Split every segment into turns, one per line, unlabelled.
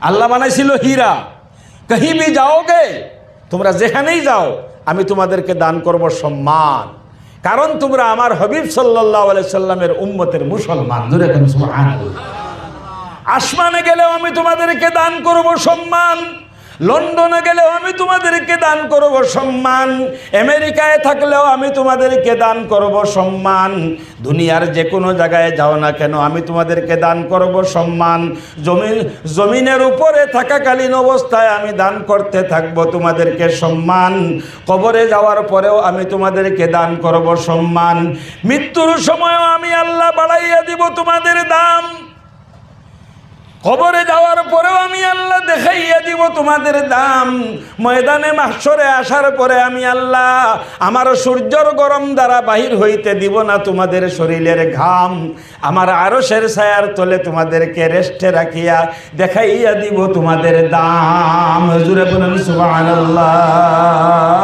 আল্লাহ বানাইছিল হীরা। কহি বি যাওগে, তোমরা যেখানেই যাও, আমি তোমাদেরকে দান করব সম্মান। কারণ তোমরা আমার হবিব সাল্লাহ সাল্লামের উম্মতের মুসলমান। আসমানে গেলেও আমি তোমাদেরকে দান করব সম্মান। লন্ডনে গেলেও আমি তোমাদেরকে দান করব সম্মান। আমেরিকায় থাকলেও আমি তোমাদেরকে দান করব সম্মান। দুনিয়ার যে কোনো জায়গায় যাও না কেন, আমি তোমাদেরকে দান করব সম্মান। জমিন জমিনের উপরে থাকাকালীন অবস্থায় আমি দান করতে থাকব তোমাদেরকে সম্মান। কবরে যাওয়ার পরেও আমি তোমাদেরকে দান করব সম্মান। মৃত্যুর সময়ও আমি আল্লাহ বাড়াইয়া দিব তোমাদের দাম। কবরে যাওয়ার পরেও আমি আল্লাহ দেখাইয়া দিব তোমাদের দাম। ময়দানে মাসরে আসার পরে আমি আল্লাহ আমার সূর্যর গরম দ্বারা বাহির হইতে দিব না তোমাদের শরীরের ঘাম। আমার আরসের ছায়ার তলে তোমাদেরকে রেস্টে রাখিয়া দেখাইয়া দিব তোমাদের দাম। হুজুরে বলেন, সুবহানাল্লাহ।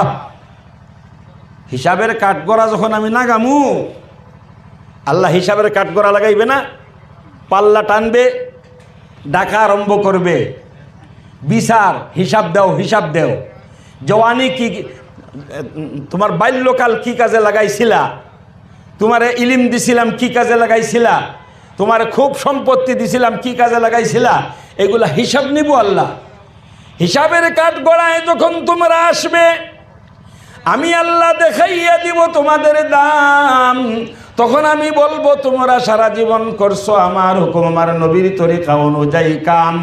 হিসাবের কাঠগড়া যখন আমি নাগামু আল্লাহ হিসাবের কাঠগড়া লাগাইবে না? পাল্লা টানবে ডাকা আরম্ভ করবে। বিচার, হিসাব দাও, হিসাব দেও। জওয়ানি কি, তোমার বাল্যকাল কি কাজে লাগাইছিলা? তোমারে ইলিম দিছিলাম কি কাজে লাগাইছিলা? তোমার খুব সম্পত্তি দিছিলাম কি কাজে লাগাইছিলা? এগুলা হিসাব নিব আল্লাহ। হিসাবের কাঠ গড়ায় যখন তোমরা আসবে, আমি আল্লাহ দেখাইয়া দিব তোমাদের দাম। তখন আমি বলব, তোমরা সারা জীবন করছ আমার হুকুম, আমার নবীর তরিকা অনুযায়ী কাম।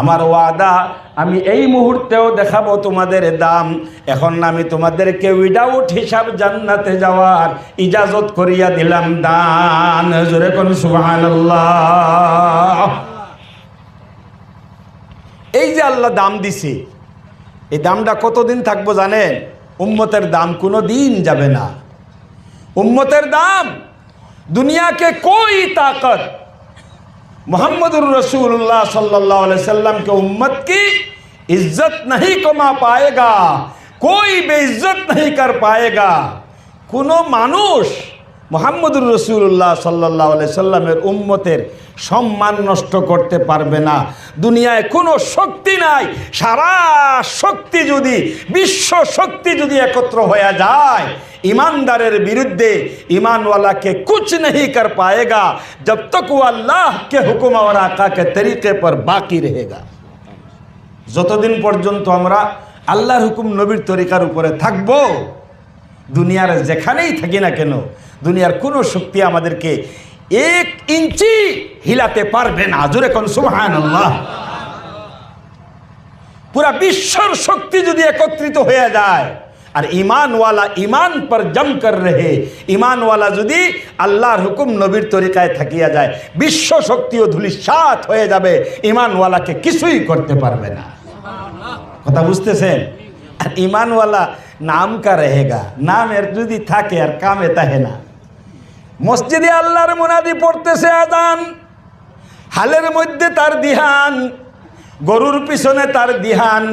আমার ওয়াদা, আমি এই মুহূর্তেও দেখাবো তোমাদের দাম। এখন আমি তোমাদেরকে উইদাউট হিসাব জান্নাতে যাওয়ার ইজাজত করিয়া দিলাম দান। জোরে কোন সুবহানাল্লাহ। এই যে আল্লাহ দাম দিছে, এই দামটা কতদিন থাকব জানেন? উম্মতের দাম কোনো দিন যাবে না। उम्मतर दाम, दुनिया के कोई ताकत। मोहम्मद रसूलुल्लाह सल्लल्लाहु अलैहि वसल्लम के उम्मत की इज़्ज़त नहीं कमा पाएगा, कोई बेइज्जत नहीं कर पाएगा। कोनो मानुष মোহাম্মদুর রসুল্লাহ সাল্লাহ সাল্লামের উম্মতের সম্মান নষ্ট করতে পারবে না দুনিয়ায় কোনো শক্তি নাই সারা শক্তি যদি বিশ্ব শক্তি যদি একত্র হয়ে যায় ईमानदारेर বিরুদ্ধে ईमानवाला के कुछ नहीं कर पाएगा जब तक वो अल्लाह के हुक्म और आका के तरीके पर बाकी रहेगा যতদিন পর্যন্ত আমরা আল্লাহর হুকুম নবীর তরিকার উপরে থাকব দুনিয়ার যেখানেই থাকি না কেন, দুনিয়ার কোনো শক্তি আমাদেরকে এক ইঞ্চি হিলাতে পারবে না। জোরে কোন সুবহান আল্লাহ পুরা বিশ্বর শক্তি যদি একত্রিত হয়ে যায়, আর ইমানওয়ালা ইমান পর জম কর রহে ইমানওয়ালা যদি আল্লাহর হুকুম নবীর তরিকায় থাকিয়া যায়, বিশ্ব শক্তিও ধুলিসাত হয়ে যাবে ইমানওয়ালাকে কিছুই করতে পারবে না। কথা বুঝতেছেন? আর ইমানওয়ালা নাম কা রেহেগা? নামের যদি থাকে আর কামে তাহে না। মসজিদে আল্লাহর মোনাদি পড়তেছে আদান হালের মধ্যে তার দিহান, গরুর পিছনে তার দিহান,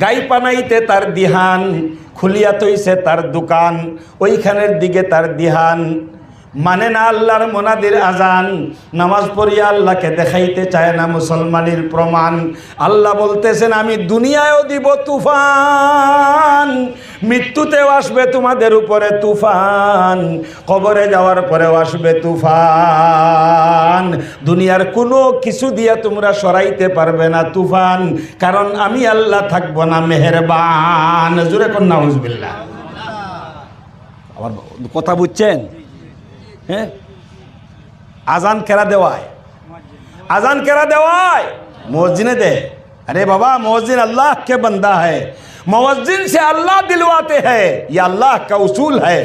গাই পানাইতে তার দিহান, খুলিয়া তৈছে তার দোকান, ওইখানের দিকে তার দিহান মানে না আল্লাহর মোনাদির আজান। নামাজ পড়িয়া আল্লাহকে দেখাইতে চায় না মুসলমানের প্রমাণ। আল্লাহ বলতেছেন, আমি দুনিয়ায়ও দিব তুফান। মৃত্যুতেও আসবে তোমাদের উপরে তুফান। কবরে যাওয়ার পরেও আসবে তুফান। দুনিয়ার কোনো কিছু দিয়ে তোমরা সরাইতে পারবে না তুফান। কারণ আমি আল্লাহ থাকব না মেহেরবান। জুড়ে কন্যা হুজবিল্লা আমার কথা বুঝছেন? হ্যাঁ আজান কেরা দেওয়ায় আজান কেরা দেওয়ায় মসজিদে दे अरे बाबा मोहजिन अल्लाह के बंदा है मोहजिन से अल्लाह दिलवाते हैं ये अल्लाह का उसूल है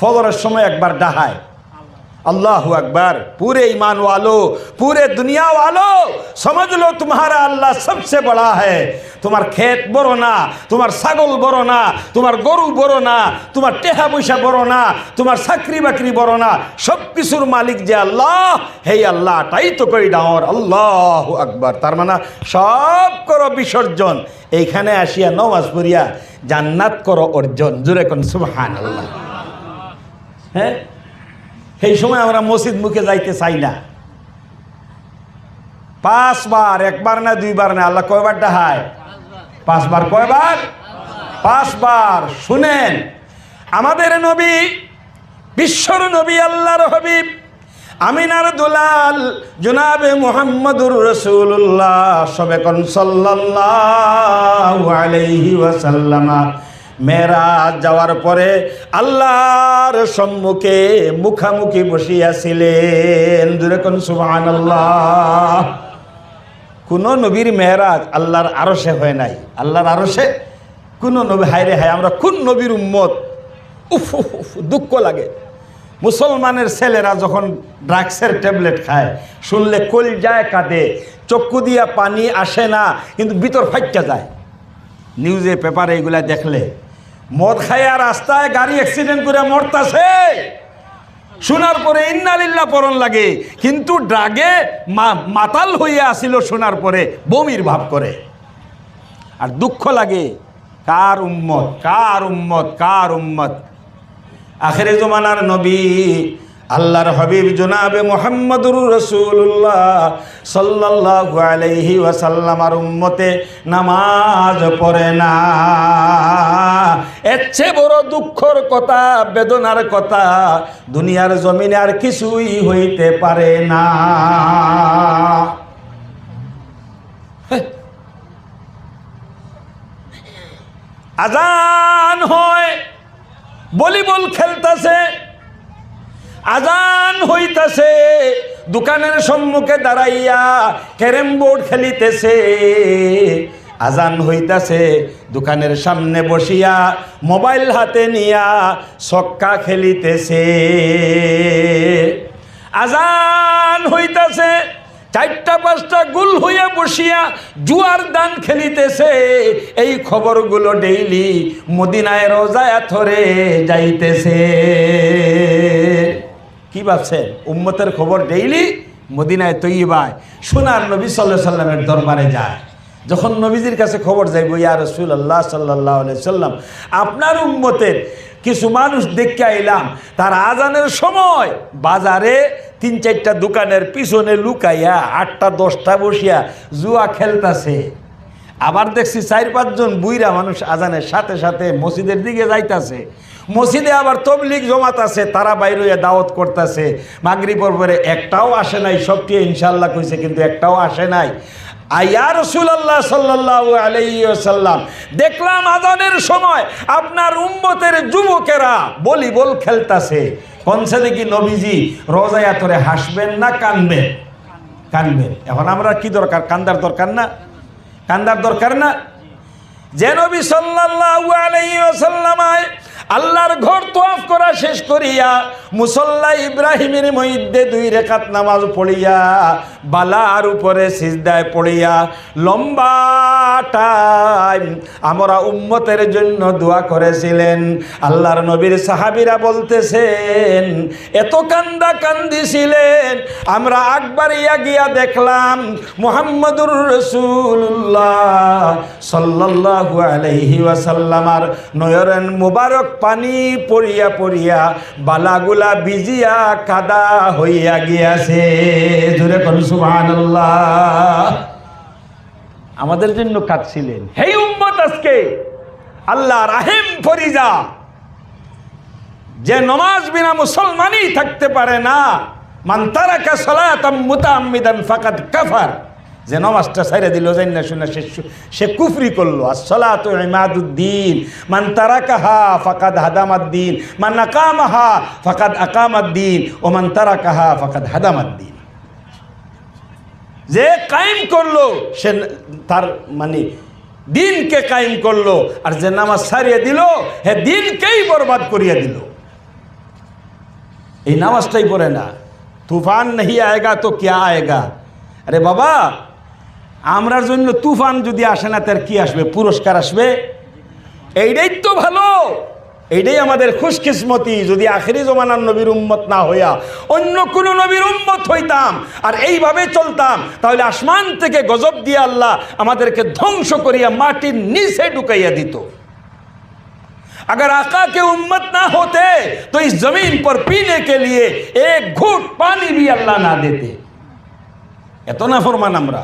फजर समय একবার ডাহায় अल्लाह अकबर पूरे ईमान वालों पूरे दुनिया वालों समझ लो तुम्हारा अल्लाह सबसे बड़ा है তোমার ক্ষেত বড় না তোমার ছাগল বড় না তোমার গরু বড় না তোমার টেহা পয়সা বড় না তোমার চাকরি বাকরি বড় না সব কিছুর মালিক যে আল্লাহ হেই আল্লাহ তাই তো কই ডাঙর আল্লাহ আকবার তার মানে সব করো বিসর্জন এইখানে আসিয়া নমাজ পড়িয়া জান্নাত করো অর্জন জুড়ে কোন সুবহান আল্লাহ হ্যাঁ সেই সময় আমরা মসজিদ মুখে যাইতে চাই না। পাঁচবার, একবার না দুইবার না, আল্লাহ কয়বার ডাহায়? পাঁচবার কয়বার? পাঁচবার। শুনেন, আমাদের নবী, বিশ্বর নবী, আল্লাহর হবিব, আমিনার দুলাল, জুনাবে মোহাম্মদুর রসুল্লাহ সবে কন আলাইহি ওয়াসাল্লামা। মেরাজ যাওয়ার পরে আল্লাহর সম্মুখে মুখামুখি বসিয়াছিলেন। দূরে কোন সুবহানাল্লাহ। কোনো নবীর মেয়েরাজ আল্লাহর আরশে হয় নাই। আল্লাহর আরশে কোনো নবী হায় রে হায় আমরা কোন নবীর উম্মত? উফ, উফ, দুঃখ লাগে। মুসলমানের ছেলেরা যখন ড্রাগসের ট্যাবলেট খায় শুনলে কল যায় কাঁদে চক্ষু দিয়া পানি আসে না কিন্তু ভিতর ফাইটটা যায়। নিউজে পেপারে এগুলা দেখলে মদ খাইয়া রাস্তায় গাড়ি অ্যাক্সিডেন্ট করে মরতাছে। শোনার পরে ইন্নালিল্লা পরন লাগে। কিন্তু ড্রাগে মাতাল হইয়া আসিল শোনার পরে, বমির ভাব করে। আর দুঃখ লাগে, কার উম্মত কার উম্মত কার উম্মত? আখেরে জমানার নবী, আল্লাহর হাবিব জনাবে মোহাম্মদুর রসুল্লাহ সাল্লাল্লাহু আলাইহি ওয়াসাল্লামার উম্মতে নামাজ পড়ে না। এর বড় দুঃখর কথা, বেদনার কথা, দুনিয়ার জমিনে আর কিছুই হইতে পারে না। আজান হয়, ভলিবল খেলতেছে, আজান হইতাছে, দোকানের সম্মুখে দাঁড়াইয়া ক্যারেম বোর্ড খেলিতেছে। আজান হইতাছে, দোকানের সামনে বসিয়া মোবাইল হাতে নিয়া ছক্কা খেলিতেছে। আজান হইতাছে, চারটা পাঁচটা গুল হইয়া বসিয়া জুয়ার দান খেলিতেছে। এই খবরগুলো ডেইলি মদিনায় রোজায় থরে যাইতেছে। কি ভাবছেন? উম্মতের খবর ডেইলি মদিনায় তৈবায় সোনার নবী সাল্লাহ সাল্লামের দরবারে যায়। যখন নবীজির কাছে খবর যাইব, ইয়া রসুল আল্লাহ সাল্লাহ সাল্লাম, আপনার উম্মতের কিছু মানুষ দেখতে আইলাম, তার আজানের সময় বাজারে তিন চারটা দোকানের পিছনে লুকাইয়া আটটা, দশটা বসিয়া জুয়া খেলতাছে। আবার দেখছি চার পাঁচজন বুইরা মানুষ আজানের সাথে সাথে মসজিদের দিকে যাইতাছে। মসজিদে আবার তবলিগ জমাত আছে, তারা বাইরে দাওয়াত করতেছে। মাগরি পর্বরে একটাও আসে নাই সবটি ইনশাল্লাহ কইছে, কিন্তু একটাও আসে নাই। সাল্লাহ দেখলাম আজানের সময় আপনার উম্মতের যুবকেরা বলি বল খেলতাছে। কনসে দেখি নবীজি রোজায়া তোরে হাসবেন না কানবেন? কানবেন। এখন আমরা কি দরকার? কান্দার দরকার না? কান্দার দরকার না? যে নবী সাল্লাল্লাহু আলাইহি ওয়াসাল্লামায় আল্লাহর ঘর তোয়াফ করা শেষ করিয়া মুসল্লা ইব্রাহিমের মধ্যে দুই রেখাত নামাজ পড়িয়া, বালার উপরে সিজদায় পড়িয়া, লম্বা আমরা উম্মতের জন্য দোয়া করেছিলেন। আল্লাহর নবীর সাহাবিরা বলতেছেন, এত কান্দা কান্দিছিলেন, আমরা আকবার ইয়া গিয়া দেখলাম মুহাম্মদুর রসুল্লাহ সাল্লাল্লাহু আলাইহি ওয়াসাল্লামার নয়রেন মুবারক পানি পড়িয়া পড়িয়া বালাগুলা ভিজিয়া কাদা হইয়া গিয়াছে। জোরে কোন সুবহানাল্লাহ। আমাদের জন্য কাঁদছিলেন। হে উম্মত আজকে, আল্লাহ রাহিম ফরিজা, যে নমাজ বিনা মুসলমানই থাকতে পারে না। মান তারাকা সালাতাম মুতাআম্মিদান ফাকাদ কাফার। যে নমাজটা সাইরা দিল জানি না শুনে সে সে কুফরি করল। আসলা তো ইমাদুদ্দিন, মান তারাকাহা ফাকাদ হাদামাদ্দিন, মান আকামাহা ফাকাদ আকামাদ্দিন, ও মান তারাকাহা ফাকাদ হাদামাদ্দিন। যে কায়েম করল, সে তার মানে দিনকে কায়েম করল, আর যে নামাজ সারিয়ে দিল, হে দিনকেই বরবাদ করিয়া দিল। এই নামাজটাই পড়ে না। তুফান নেই আয়েগা তো কে আয়েগা? আরে বাবা আমরার জন্য তুফান যদি আসে না তার কি আসবে পুরস্কার আসবে এইটাই তো ভালো এইটাই আমাদের খুশকিসমতি যদি আখেরি জমানার নবীর উম্মত না হইয়া অন্য কোনো নবীর উম্মত হইতাম আর এইভাবে চলতাম তাহলে আসমান থেকে গজব দিয়ে আল্লাহ আমাদেরকে ধ্বংস করিয়া মাটির নিচে ঢুকাইয়া দিত अगर आका के उम्मत ना होते तो इस जमीन पर पीने के लिए एक घूट पानी भी अल्लाह ना देते এত না ফরমান আমরা